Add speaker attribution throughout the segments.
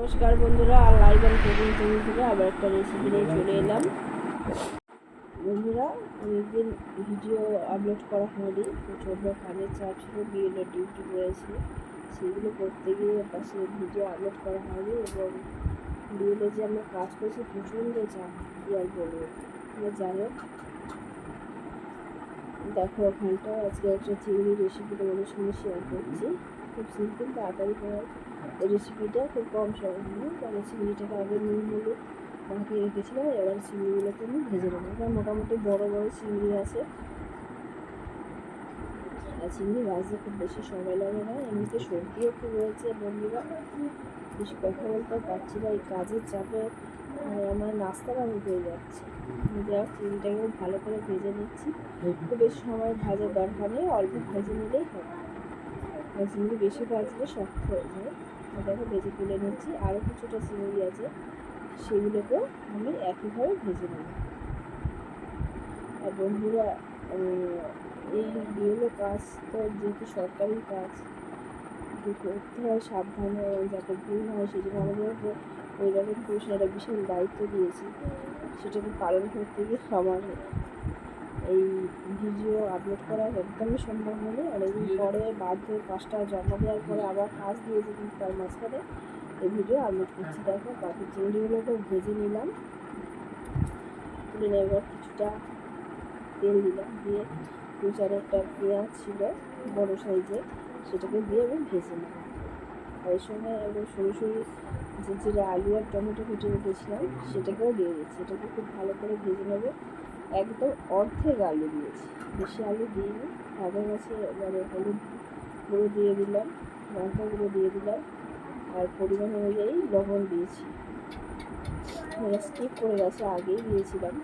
Speaker 1: নমস্কার বন্ধুরা, আর লাইভ অ্যান্ড কুকিং চ্যানেল থেকে আবার একটা রেসিপি নিয়ে চলে এলাম। বন্ধুরা, অনেকদিন ভিডিও আপলোড করা হয়নি, প্রচণ্ড কাজের চাপ ছিল, বিএলও ডিউটি রয়েছে। সেগুলো করতে গিয়ে পাশে ভিডিও আপলোড করা হয়নি এবং বিএলও যে আমরা কাজ করছি, প্রচণ্ড চাপ, কী আর বলব। যাই হোক, দেখো ওখানটা আজকে একটা চিংড়ি রেসিপি তোমাদের সঙ্গে শেয়ার করছি। খুব সিম্পল তাড়াতাড়ি করার রেসিপিটা খুব কম সময় হবে আমি চিংড়িটাকে আগে নুন, হলুদ মাখিয়ে রেখেছিলাম, এবার চিংড়িগুলোকে আমি ভেজে নেব। এবার মোটামুটি বড় বড় চিংড়ি আছে। আর চিংড়ি ভাজতে খুব বেশি সময় লাগে না। এমনিতে সর্দিও খুব হয়েছে, বন্ধুরা। বেশি কথা বলতে পারছি না, এই কাজের চাপে আমার নাস্তা আমি হয়ে যাচ্ছে। দেওয়া চিংড়িটাকে ভালো করে ভেজে নিচ্ছি। খুব বেশি সময় ভাজার দরকার নেই, অল্প ভেজে নিলেই হবে। আর চিংড়ি বেশি ভাজলে শক্ত হয়ে যায়। ওটাকে ভেজে তুলে নিচ্ছি। আরও কিছুটা চিংড়ি আছে। সেগুলোকেও আমি একইভাবে ভেজে নেব। আর বন্ধুরা এই বিয়েলো কাজ তো যেহেতু সরকারি কাজ করতে হয় সাবধানে। যাতে ভুল হয়, সেই জন্য আমাদের ওই রকম পুরুষ একটা বিশাল দায়িত্ব দিয়েছি। সেটাকে পালন করতে গিয়ে আমার এই ভিডিও আপলোড করা একদমই সম্ভব হয়নি। অনেকদিন পরে বাধ্য কাজটা জমা দেওয়ার পরে আবার কাজ দিয়েছি কিন্তু তার মাঝখানে। এই ভিডিও আপলোড করছি। দেখো, বাকি চিংড়িগুলোকে ভেজে নিলাম। তুলে নেবার কিছুটা তেল দিলাম। দিয়ে দু চার একটা পেঁয়াজ ছিল বড়ো সাইজে, সেটাকে দিয়ে আমি ভেজে নিলাম। এর সঙ্গে একদম সরু সরু যে জিরা আলু আর টমেটো কেটে রেখেছিলাম, সেটাকেও দিয়ে দিচ্ছি। এটাকে খুব ভালো করে ভেজে নেব। একদম অর্ধেক আলু দিয়েছি। বেশি আলু দিইনি ভাজা গেছে এবারে হলুদ গুঁড়ো দিয়ে দিলাম, লঙ্কা গুঁড়ো দিয়ে দিলাম, আর পরিমাণ অনুযায়ী লবণ দিয়েছি। স্কিপ করে গেছে, আগেই দিয়েছিলাম।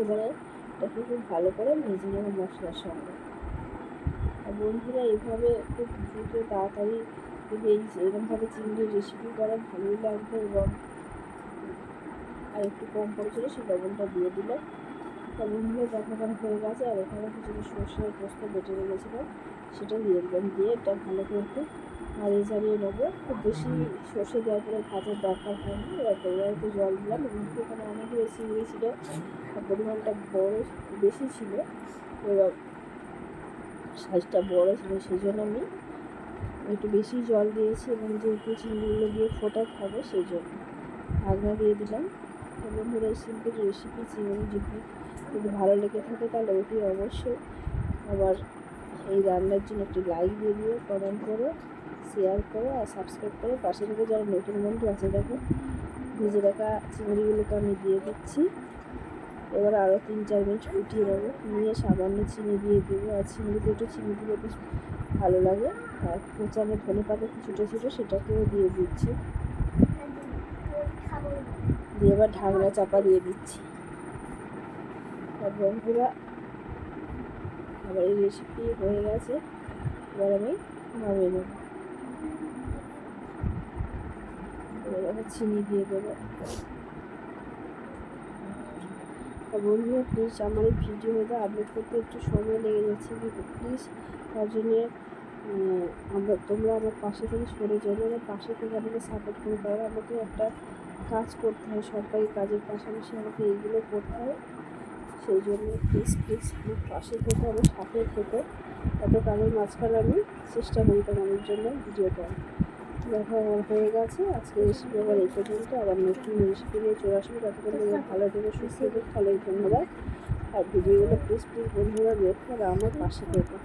Speaker 1: এবারে এটাকে খুব ভালো করে ভেজে নেব মশলার সঙ্গে। আর বন্ধুরা এইভাবে খুব দ্রুত তাড়াতাড়ি যদি এই এরকমভাবে চিংড়ির রেসিপি করা ভালোই লাগবে এবং আর একটু কম পড়েছিলো সেই লবণটা দিয়ে দিলাম তা বন্ধুরা যখন হয়ে গেছে আর এখানে কিছু সর্ষে পোস্ত বেটে রেখেছিলাম সেটা দিয়ে দিলাম। দিয়ে এটা ভালো করে একটু নাড়িয়ে চাড়িয়ে নেব। খুব বেশি সর্ষে দেওয়ার পরে ভাজার দরকার হয়নি এবার পরিমাণ একটু জল দিলাম। এবং ওখানে অনেক বেশি ছিল পরিমাণটা বড় বেশি ছিল, এবার সাইজটা বড় ছিল সেই জন্য আমি একটু বেশি জল দিয়েছি এবং যেহেতু চিংড়িগুলো দিয়ে ফোটা খাব সেই জন্য ঢাকনা দিয়ে দিলাম। বন্ধুরা, এই সিম্পল রেসিপি চিংড়ি যদি যদি ভালো লেগে থাকে তাহলে ওটি অবশ্যই আবার এই রান্নার জন্য একটি লাইক দিয়ে দিও কমেন্ট করো শেয়ার করো আর সাবস্ক্রাইব করো। পাশে থেকে যারা নতুন বন্ধু আছে, দেখো, ভেজে রাখা চিংড়িগুলোকে আমি দিয়ে দিচ্ছি। এবার আরও তিন চার মিনিট ফুটিয়ে নেব। নিয়ে সামান্য চিনি দিয়ে দেবো। আর চিংড়িতে একটু চিনি দিলে বেশ ভালো লাগে। আর কোচানো ধনে পাতা কিছুটা ছিল, সেটাকেও দিয়ে দিচ্ছি। দিয়ে এবার ঢাকনা চাপা দিয়ে দিচ্ছি। আর বন্ধুরা আবার এই রেসিপি হয়ে গেছে। এবার আমি নামিয়ে নেব। এবার চিনি দিয়ে দেবো। বন্ধুরা প্লিজ আমার এই ভিডিওটা আপলোড করতে একটু সময় লেগে যাচ্ছে কিন্তু প্লিজ তার জন্যে আমরা, তোমরা আমার পাশে থেকে সরে যাবে আমার পাশে থেকে আমাকে সাপোর্ট করে কারণ আমাকে একটা কাজ করতে হয়, সরকারি কাজের পাশাপাশি আমাকে এইগুলো করতে হয়। সেই জন্য প্লিজ প্লিজ আমার পাশে থেকে, আমার সাথে থেকে এত কাজের মাঝখানে আমি চেষ্টা করি তোমাদের জন্য ভিডিও ভিডিওটা দেখা আমার হয়ে গেছে, আজকে রেসিপি আবার এই পর্যন্ত। আবার নতুন রেসিপি নিয়ে চলে আসবে। ততক্ষণ তোমরা ভালো থেকে, সুস্থ থেকে। ভালোই ধন্যবাদ। আর ভিডিওগুলো প্লিজ প্লিজ বন্ধুরা দেখো আর আমার পাশে থেকে।